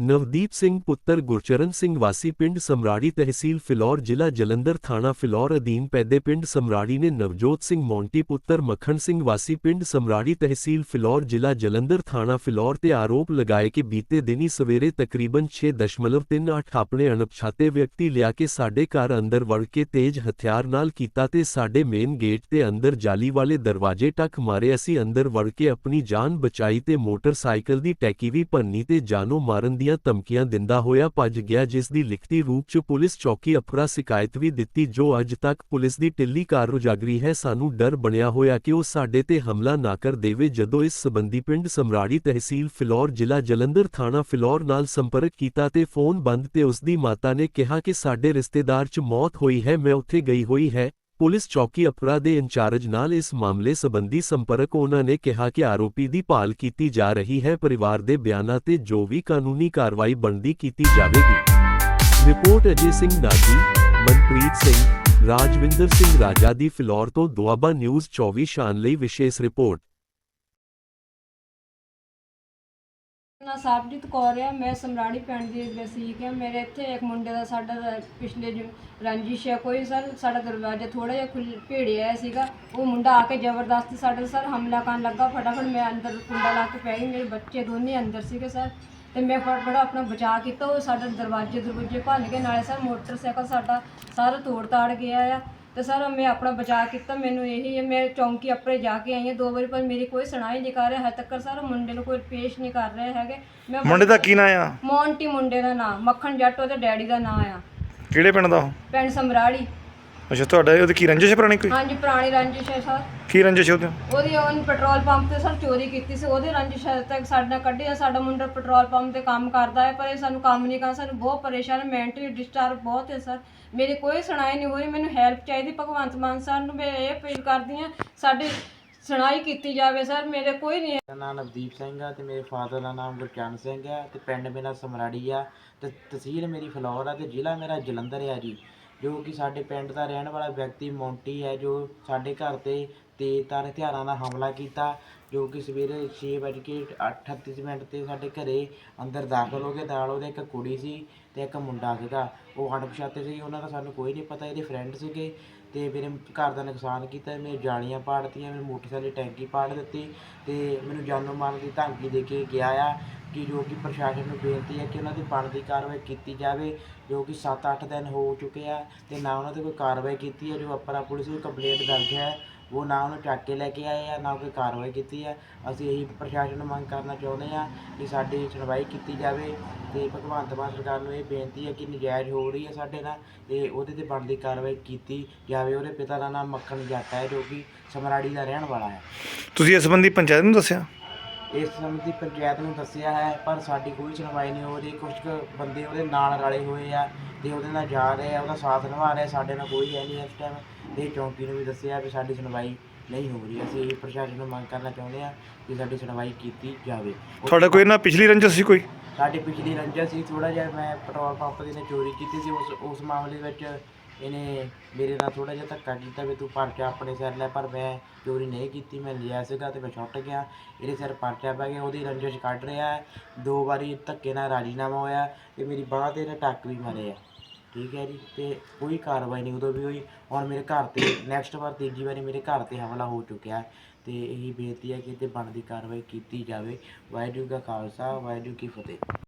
ਨਵਦੀਪ ਸਿੰਘ ਪੁੱਤਰ ਗੁਰਚਰਨ ਸਿੰਘ ਵਾਸੀ ਪਿੰਡ ਸਮਰਾੜੀ ਤਹਿਸੀਲ ਫਿਲੌਰ ਜ਼ਿਲ੍ਹਾ ਜਲੰਧਰ ਥਾਣਾ ਫਿਲੌਰ ਅਧੀਨ ਪੈਦੇ ਪਿੰਡ ਸਮਰਾੜੀ ਨੇ ਨਵਜੋਤ ਸਿੰਘ ਮੌਂਟੀ ਪੁੱਤਰ ਮੱਖਣ ਸਿੰਘ ਵਾਸੀ ਪਿੰਡ ਸਮਰਾੜੀ ਤਹਿਸੀਲ ਫਿਲੌਰ ਜ਼ਿਲ੍ਹਾ ਜਲੰਧਰ ਥਾਣਾ ਫਿਲੌਰ ਤੇ ਆਰੋਪ ਲਗਾਏ ਕਿ ਬੀਤੇ ਦਿਨੀ ਸਵੇਰੇ ਤਕਰੀਬਨ 6.38 ਆਪਣੇ ਅਣਪਛਾਤੇ ਵਿਅਕਤੀ ਲਿਆ ਕੇ ਸਾਡੇ ਘਰ ਅੰਦਰ ਵੜ ਕੇ ਤੇਜ਼ ਹਥਿਆਰ ਨਾਲ ਕੀਤਾ ਤੇ ਸਾਡੇ ਮੇਨ ਗੇਟ ਤੇ ਅੰਦਰ ਜਾਲੀ ਵਾਲੇ ਦਰਵਾਜ਼ੇ ਟੱਕ ਮਾਰੇ। ਅਸੀਂ ਅੰਦਰ ਵੜ ਕੇ ਆਪਣੀ ਜਾਨ ਬਚਾਈ ਤੇ ਮੋਟਰਸਾਈਕਲ ਦੀ ਟੈਕੀ ਵੀ ਭੰਨੀ ਤੇ ਜਾਨੋਂ ਮਾਰਨ ਦੀ ਦੀਆਂ ਧਮਕੀਆਂ ਦਿੰਦਾ ਹੋਇਆ ਭੱਜ ਗਿਆ, ਜਿਸ ਦੀ ਲਿਖਤੀ ਰੂਪ 'ਚ ਪੁਲਿਸ ਚੌਕੀ ਅਫਰਾ ਸ਼ਿਕਾਇਤ ਵੀ ਦਿੱਤੀ, ਜੋ ਅੱਜ ਤੱਕ ਪੁਲਿਸ ਦੀ ਢਿੱਲੀ ਕਾਰ ਉਜਾਗਰੀ ਹੈ। ਸਾਨੂੰ ਡਰ ਬਣਿਆ ਹੋਇਆ ਕਿ ਉਹ ਸਾਡੇ ਤੇ ਹਮਲਾ ਨਾ ਕਰ ਦੇਵੇ, ਜਦੋਂ ਇਸ ਸਬੰਧੀ ਪਿੰਡ ਸਮਰਾੜੀ ਤਹਿਸੀਲ ਫਿਲੌਰ, ਜ਼ਿਲ੍ਹਾ ਜਲੰਧਰ ਥਾਣਾ ਫਿਲੌਰ ਨਾਲ ਸੰਪਰਕ ਕੀਤਾ ਤੇ ਫੋਨ ਬੰਦ ਤੇ ਉਸ ਦੀ ਮਾਤਾ ਨੇ ਕਿਹਾ ਕਿ ਸਾਡੇ ਰਿਸ਼ਤੇਦਾਰ 'ਚ ਮੌਤ ਹੋਈ ਹੈ, ਮੈਂ ਉੱਥੇ ਗਈ ਹੋਈ ਹੈ। ਪੁਲਿਸ ਚੌਕੀ ਅਪਰਾ ਦੇ ਇੰਚਾਰਜ ਨਾਲ ਇਸ ਮਾਮਲੇ ਸੰਬੰਧੀ ਸੰਪਰਕ ਉਹਨਾਂ ਨੇ ਕਿਹਾ ਕਿ ਆਰੋਪੀ ਦੀ ਭਾਲ ਕੀਤੀ ਜਾ ਰਹੀ ਹੈ। ਪਰਿਵਾਰ ਦੇ ਬਿਆਨਾਂ ਤੇ ਜੋ ਵੀ ਕਾਨੂੰਨੀ ਕਾਰਵਾਈ ਬਣਦੀ ਕੀਤੀ ਜਾਵੇਗੀ। ਰਿਪੋਰਟ ਅਜੇ ਸਿੰਘ ਨਾਗੀ, ਮਨਪ੍ਰੀਤ ਸਿੰਘ, ਰਾਜਵਿੰਦਰ ਸਿੰਘ ਰਾਜਾ ਦੀ ਫਿਲੌਰ ਤੋਂ ਦੁਆਬਾ ਨਿਊਜ਼ 24 ਸ਼ਾਨ ਲਈ ਵਿਸ਼ੇਸ਼ ਰਿਪੋਰਟ। ਨਾ ਸਰਬਜੀਤ ਕੌਰ ਆ, ਮੈਂ ਸਮਰਾੜੀ ਪਿੰਡ ਦੀ ਵਸਨੀਕ ਆ। ਮੇਰੇ ਇੱਥੇ ਇੱਕ ਮੁੰਡੇ ਦਾ ਸਾਡਾ ਰ- ਪਿਛਲੇ ਜੋ ਰੰਜਿਸ਼ ਹੈ ਕੋਈ ਸਰ, ਸਾਡਾ ਦਰਵਾਜ਼ਾ ਥੋੜਾ ਜਿਹਾ ਖੁੱਲ ਭੇੜਿਆ ਸੀਗਾ। ਉਹ ਮੁੰਡਾ ਆ ਕੇ ਜ਼ਬਰਦਸਤੀ ਸਾਡੇ ਸਰ ਹਮਲਾ ਕਰਨ ਲੱਗਾ। ਫਟਾਫਟ ਮੈਂ ਅੰਦਰ ਕੁੰਡਾ ਲਾ ਕੇ ਪੈ ਗਈ। ਮੇਰੇ ਬੱਚੇ ਦੋਨੇ ਅੰਦਰ ਸੀਗੇ ਸਰ। ਤੇ ਮੈਂ ਫਟਾਫਟ ਆਪਣਾ ਬਚਾਅ ਕੀਤਾ। ਉਹ ਸਾਡਾ ਦਰਵਾਜ਼ੇ ਦਰਵਾਜ਼ੇ ਭੰਨ ਕੇ ਨਾਲੇ ਸਰ ਮੋਟਰਸਾਈਕਲ ਸਾਡਾ ਸਾਰਾ ਤੋੜ ਤਾੜ ਗਿਆ ਆ। ਤੇ ਸਰ ਮੈਂ ਆਪਣਾ ਬਚਾਅ ਕੀਤਾ ਮੈਨੂੰ ਇਹੀ ਹੈ ਮੈਂ ਚੌਂਕੀ ਆਪਣੇ ਜਾ ਕੇ ਆਈ ਹਾਂ ਦੋ ਵਾਰੀ ਪਰ ਮੇਰੀ ਕੋਈ ਸੁਣਾਈ ਨਹੀਂ ਕਰ ਰਿਹਾ ਹੈ ਤੱਕ ਸਰ ਮੁੰਡੇ ਨੂੰ ਕੋਈ ਪੇਸ਼ ਨਹੀਂ ਕਰ ਰਹੇ ਹੈਗੇ। ਮੈਂ ਮੁੰਡੇ ਦਾ ਕੀ ਨਾਂ ਆ? ਮੌਂਟੀ ਮੁੰਡੇ ਦਾ ਨਾਮ ਮੱਖਣ ਜੱਟ ਉਹਦੇ ਡੈਡੀ ਦਾ ਨਾਮ ਆ। ਕਿਹੜੇ ਪਿੰਡ ਦਾ ਉਹ? ਪਿੰਡ ਸਮਰਾੜੀ। ਅੱਛਾ ਤੁਹਾਡਾ ਉਹਦੀ ਕੀ ਰੰਜਿਸ਼ ਹੈ ਪੁਰਾਣੀ ਕੋਈ? ਹਾਂਜੀ ਪੁਰਾਣੀ ਰੰਜਿਸ਼ ਹੈ ਸਰ। ਕੀ ਰੰਜਿਸ਼ ਹੈ ਉਹਦੀ? ਉਹਦੀ ਉਹਨ ਪੈਟਰੋਲ ਪੰਪ ਤੇ ਸਰ ਚੋਰੀ ਕੀਤੀ ਸੀ ਉਹਦੇ ਰੰਜਿਸ਼ ਹੈ ਤੱਕ ਸਾਡੇ ਨਾਲ ਕੱਢਿਆ ਸਾਡਾ ਮੁੰਡਾ ਪੈਟਰੋਲ ਪੰਪ ਤੇ ਕੰਮ ਕਰਦਾ ਹੈ ਪਰ ਇਹ ਸਾਨੂੰ ਕੰਮ ਨਹੀਂ ਕਰ ਸਾਨੂੰ ਬਹੁਤ ਪਰੇਸ਼ਾਨ ਮੈਂਟਲੀ ਡਿਸਟਰਬ ਬਹੁਤ ਹੈ ਸਰ। ਮੇਰੀ ਕੋਈ ਸੁਣਾਈ ਨਹੀਂ ਹੋ ਰਹੀ ਮੈਨੂੰ ਹੈਲਪ ਚਾਹੀਦੀ ਭਗਵੰਤ ਮਾਨ ਸਰ ਨੂੰ ਮੈਂ ਇਹ ਅਪੀਲ ਕਰਦੀ ਹਾਂ ਸਾਡੀ ਸੁਣਾਈ ਕੀਤੀ ਜਾਵੇ ਸਰ ਮੇਰੇ ਕੋਈ ਨਹੀਂ ਮੇਰਾ ਨਾਮ ਨਵਦੀਪ ਸਿੰਘ ਆ ਤੇ ਮੇਰੇ ਫਾਦਰ ਦਾ ਨਾਮ ਗੁਰਚਰਨ ਸਿੰਘ ਆ ਤੇ ਪਿੰਡ ਮੇਰਾ ਸਮਰਾੜੀ ਆ ਤੇ ਤਹਿਸੀਲ ਮੇਰੀ ਫਲੌਰ ਆ ਤੇ ਜ਼ਿਲ੍ਹਾ ਮੇਰਾ ਜਲੰਧਰ ਆ ਜੀ। ਜੋ ਕਿ ਸਾਡੇ ਪਿੰਡ ਦਾ ਰਹਿਣ ਵਾਲਾ ਵਿਅਕਤੀ ਮੌਂਟੀ ਹੈ, ਜੋ ਸਾਡੇ ਘਰ ਤੇ ਤੇਜ਼ਧਾਰ ਹਥਿਆਰਾਂ ਨਾਲ ਹਮਲਾ ਕੀਤਾ, ਜੋ ਕਿ ਸਵੇਰੇ 6:38 ਮਿੰਟ ਤੇ ਸਾਡੇ ਘਰ ਅੰਦਰ ਦਾਖਲ ਹੋ ਗਏ ਨਾਲ ਉਹਦੇ ਇੱਕ ਕੁੜੀ ਸੀ ਅਤੇ ਇੱਕ ਮੁੰਡਾ ਸੀਗਾ। ਉਹ ਅਣਪਛਾਤੇ ਸੀ, ਉਹਨਾਂ ਦਾ ਸਾਨੂੰ ਕੋਈ ਨਹੀਂ ਪਤਾ, ਇਹਦੇ ਫਰੈਂਡ ਸੀਗੇ ਅਤੇ ਮੇਰੇ ਘਰ ਦਾ ਨੁਕਸਾਨ ਕੀਤਾ, ਮੇਰੇ ਜਾਲੀਆਂ ਪਾੜਤੀਆਂ ਮੇਰੇ ਮੋਟਰਸਾਈਕਲ ਦੀ ਟੈਂਕੀ ਪਾੜ ਦਿੱਤੀ ਅਤੇ ਮੈਨੂੰ ਜਾਨੋਂ ਮਾਰਨ ਦੀ ਧਮਕੀ ਦੇ ਕੇ ਗਿਆ ਆ। ਕਿ ਜੋ ਕਿ ਪ੍ਰਸ਼ਾਸਨ ਨੂੰ ਬੇਨਤੀ ਹੈ ਕਿ ਉਹਨਾਂ ਦੀ ਬਣਦੀ ਕਾਰਵਾਈ ਕੀਤੀ ਜਾਵੇ, ਜੋ ਕਿ 7-8 ਦਿਨ ਹੋ ਚੁੱਕੇ ਆ ਅਤੇ ਨਾ ਉਹਨਾਂ ਤੇ ਕੋਈ ਕਾਰਵਾਈ ਕੀਤੀ ਹੈ, ਜੋ ਅਪਰਾ ਪੁਲਿਸ ਦੀ ਕੰਪਲੇਂਟ ਦਰਜ ਹੈ, ਉਹ ਨਾ ਉਹਨੂੰ ਚੱਕ ਕੇ ਲੈ ਕੇ ਆਏ ਆ, ਨਾ ਕੋਈ ਕਾਰਵਾਈ ਕੀਤੀ ਹੈ। ਅਸੀਂ ਇਹੀ ਪ੍ਰਸ਼ਾਸਨ ਨੂੰ ਮੰਗ ਕਰਨਾ ਚਾਹੁੰਦੇ ਹਾਂ ਕਿ ਸਾਡੀ ਸੁਣਵਾਈ ਕੀਤੀ ਜਾਵੇ ਅਤੇ ਭਗਵੰਤ ਮਾਨ ਸਰਕਾਰ ਨੂੰ ਇਹ ਬੇਨਤੀ ਹੈ ਕਿ ਨਜਾਇਜ਼ ਹੋ ਰਹੀ ਹੈ ਸਾਡੇ ਨਾਲ ਅਤੇ ਉਹਦੇ ਤੇ ਬਣਦੀ ਕਾਰਵਾਈ ਕੀਤੀ ਜਾਵੇ। ਉਹਦੇ ਪਿਤਾ ਦਾ ਨਾਮ ਮੱਖਣ ਜੱਟ ਹੈ, ਜੋ ਕਿ ਸਮਰਾੜੀ ਦਾ ਰਹਿਣ ਵਾਲਾ ਹੈ। ਤੁਸੀਂ ਇਸ ਸੰਬੰਧੀ ਪੰਚਾਇਤ ਨੂੰ ਦੱਸਿਆ? ਇਸ ਸੰਬੰਧੀ ਪੰਚਾਇਤ ਨੂੰ ਦੱਸਿਆ ਹੈ ਪਰ ਸਾਡੀ ਕੋਈ ਸੁਣਵਾਈ ਨਹੀਂ ਹੋ ਰਹੀ। ਕੁਝ ਕੁ ਬੰਦੇ ਉਹਦੇ ਨਾਲ ਰਲੇ ਹੋਏ ਆ ਤੇ ਉਹਦੇ ਨਾਲ ਜਾ ਰਹੇ ਆ ਉਹਦਾ ਸਾਥ ਨਿਭਾ ਰਹੇ ਸਾਡੇ ਨਾਲ ਕੋਈ ਹੈ ਨਹੀਂ ਇਸ ਟਾਈਮ ਤੇ ਚੌਂਕੀ ਨੂੰ ਵੀ ਦੱਸਿਆ ਵੀ ਸਾਡੀ ਸੁਣਵਾਈ ਨਹੀਂ ਹੋ ਰਹੀ। ਅਸੀਂ ਇਹ ਪ੍ਰਸ਼ਾਸਨ ਨੂੰ ਮੰਗ ਕਰਨਾ ਚਾਹੁੰਦੇ ਆ ਕਿ ਸਾਡੀ ਸੁਣਵਾਈ ਕੀਤੀ ਜਾਵੇ। ਤੁਹਾਡਾ ਕੋਈ ਨਾ ਪਿਛਲੀ ਰੰਜਿਸ਼ ਸੀ ਕੋਈ? ਸਾਡੀ ਪਿਛਲੀ ਰੰਜਨ ਸੀ। ਥੋੜਾ ਜਿਹਾ ਮੈਂ ਪੈਟਰੋਲ ਪੰਪ ਦੀ ਨੇ ਚੋਰੀ ਕੀਤੀ ਸੀ। ਉਸ ਉਸ ਮਾਮਲੇ ਵਿੱਚ ਇਹਨੇ ਮੇਰੇ ਨਾਲ ਥੋੜਾ ਜਿਹਾ ਧੱਕਾ ਕੀਤਾ ਵੀ ਤੂੰ ਪਰਚਾ ਆਪਣੇ ਸਿਰ ਲੈ, ਪਰ ਮੈਂ ਚੋਰੀ ਨਹੀਂ ਕੀਤੀ, ਮੈਂ ਲਿਆ ਸੀਗਾ ਤੇ ਮੈਂ ਛੁੱਟ ਗਿਆ। ਇਹਦੇ ਸਿਰ ਪਰਚਾ ਪੈ ਗਿਆ, ਉਹਦੀ ਰੰਜਿਸ਼ ਕੱਢ ਰਿਹਾ ਹੈ। ਦੋ ਵਾਰੀ ਧੱਕੇ ਨਾਲ ਰਾਜੀਨਾਮਾ ਹੋਇਆ ਤੇ ਮੇਰੀ ਬਾਂਹ ਤੇ ਇਹਨੇ ਟੱਕ ਵੀ ਮਾਰੇ ਆ। ਠੀਕ ਹੈ ਜੀ, ਤੇ ਕੋਈ ਕਾਰਵਾਈ ਨਹੀਂ ਉਦੋਂ ਵੀ ਹੋਈ। ਔਰ ਮੇਰੇ ਘਰ ਤੇ ਨੈਕਸਟ ਵਾਰ ਤੀਜੀ ਵਾਰੀ ਮੇਰੇ ਘਰ ਤੇ ਹਮਲਾ ਹੋ ਚੁੱਕਿਆ ਹੈ। ਤੇ ਇਹੀ ਬੇਨਤੀ ਹੈ ਕਿ ਇਹ ਤੇ ਬਣਦੀ ਕਾਰਵਾਈ ਕੀਤੀ ਜਾਵੇ। ਵਾਹਿਗੁਰੂ ਕਾ ਖਾਲਸਾ, ਵਾਹਿਗੁਰੂ ਕੀ ਫਤਿਹ।